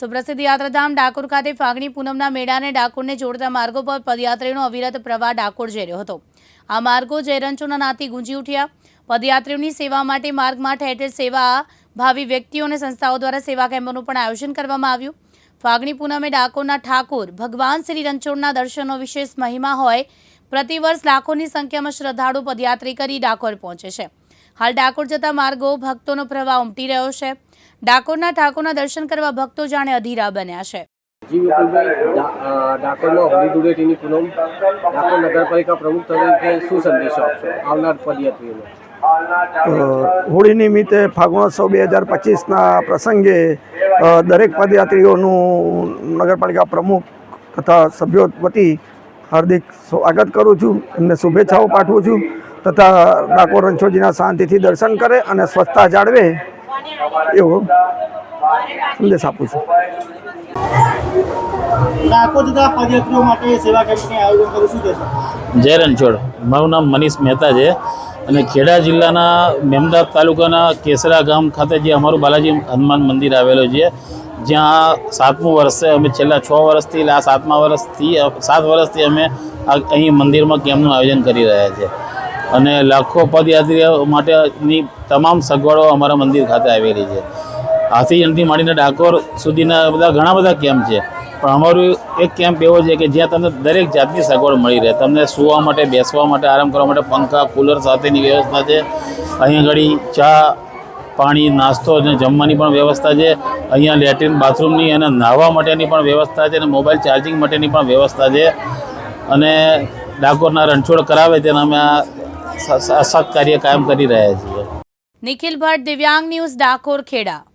સુપ્રસિદ્ધ યાત્રાધામ ડાકોર ખાતે ફાગણી પૂનમના મેળાને ડાકોરને જોડતા માર્ગો પર પદયાત્રીઓનો અવિરત પ્રવાહ ડાકોર જઈ રહ્યો હતો. આ માર્ગો જયરંચોના નાતી ગુંજી ઉઠ્યા. પદયાત્રીઓની સેવા માટે માર્ગમાં ઠેર સેવા ભાવિ વ્યક્તિઓ અને સંસ્થાઓ દ્વારા સેવા કેમ્પોનું પણ આયોજન કરવામાં આવ્યું. ફાગણી પૂનમે ડાકોરના ઠાકોર ભગવાન શ્રી રણછોડના દર્શનનો વિશેષ મહિમા હોય પ્રતિવર્ષ લાખોની સંખ્યામાં શ્રદ્ધાળુ પદયાત્રી કરી ડાકોર પહોંચે છે. હાલ ડાકોર જતા માર્ગો ભક્તોનો પ્રવાહ ઉમટી રહ્યો છે. ડાકોરના ઠાકોરના દર્શન કરવા ભક્તો જાણે અધીરા બન્યા છે. જી ડાકોરમાં હોળી ધૂળેટીની પૂનમ ડાકોર નગરપાલિકા પ્રમુખ તરીકે શું સંદેશો આપશો? આવનાર પદયાત્રીઓને હોળી નિમિત્તે ફાગુણોત્સવ બે હજાર પચીસના પ્રસંગે દરેક પદયાત્રીઓનું નગરપાલિકા પ્રમુખ તથા સભ્યો વતી હાર્દિક સ્વાગત કરું છું એમને શુભેચ્છાઓ પાઠવું છું તથા ડાકોર રણછોડજીના શાંતિથી દર્શન કરે અને સ્વચ્છતા જાળવે. એવો સંદેશ આપું છું. જય રણછોડ. મારું નામ મનીષ મહેતા છે અને ખેડા જિલ્લાના મેમદાદ તાલુકાના કેસરા ગામ ખાતે જે અમારું બાલાજી હનુમાન મંદિર આવેલું છે જ્યાં સાતમું વર્ષ છે. અમે છેલ્લા છ વર્ષથી આ સાતમા વર્ષથી સાત વર્ષથી અમે આ અહીં મંદિરમાં કેમ્પનું આયોજન કરી રહ્યા છીએ અને લાખો પદયાત્રીઓ માટેની તમામ સગવડો અમારા મંદિર ખાતે આવેલી છે. હાથી જયંતિ માંડીને ડાકોર સુધીના બધા ઘણા બધા કેમ્પ છે. પણ અમારું એક કેમ્પ એવો છે કે જ્યાં તમને દરેક જાતની સગવડ મળી રહે. તમને સૂવા માટે, બેસવા માટે, આરામ કરવા માટે પંખા, કુલર સાથેની વ્યવસ્થા છે. અહીંયા આગળ ચા, પાણી, નાસ્તો અને જમવાની પણ વ્યવસ્થા છે. અહીંયા લેટ્રિન બાથરૂમની અને નાહવા માટેની પણ વ્યવસ્થા છે અને મોબાઈલ ચાર્જિંગ માટેની પણ વ્યવસ્થા છે. અને ડાકોરના રણછોડ કરાવે તેના અમે આ સત્કાર્ય કાયમ કરી રહ્યા છીએ. નિખિલ ભટ્ટ દિવ્યાંગ ન્યૂઝ ડાકોર ખેડા.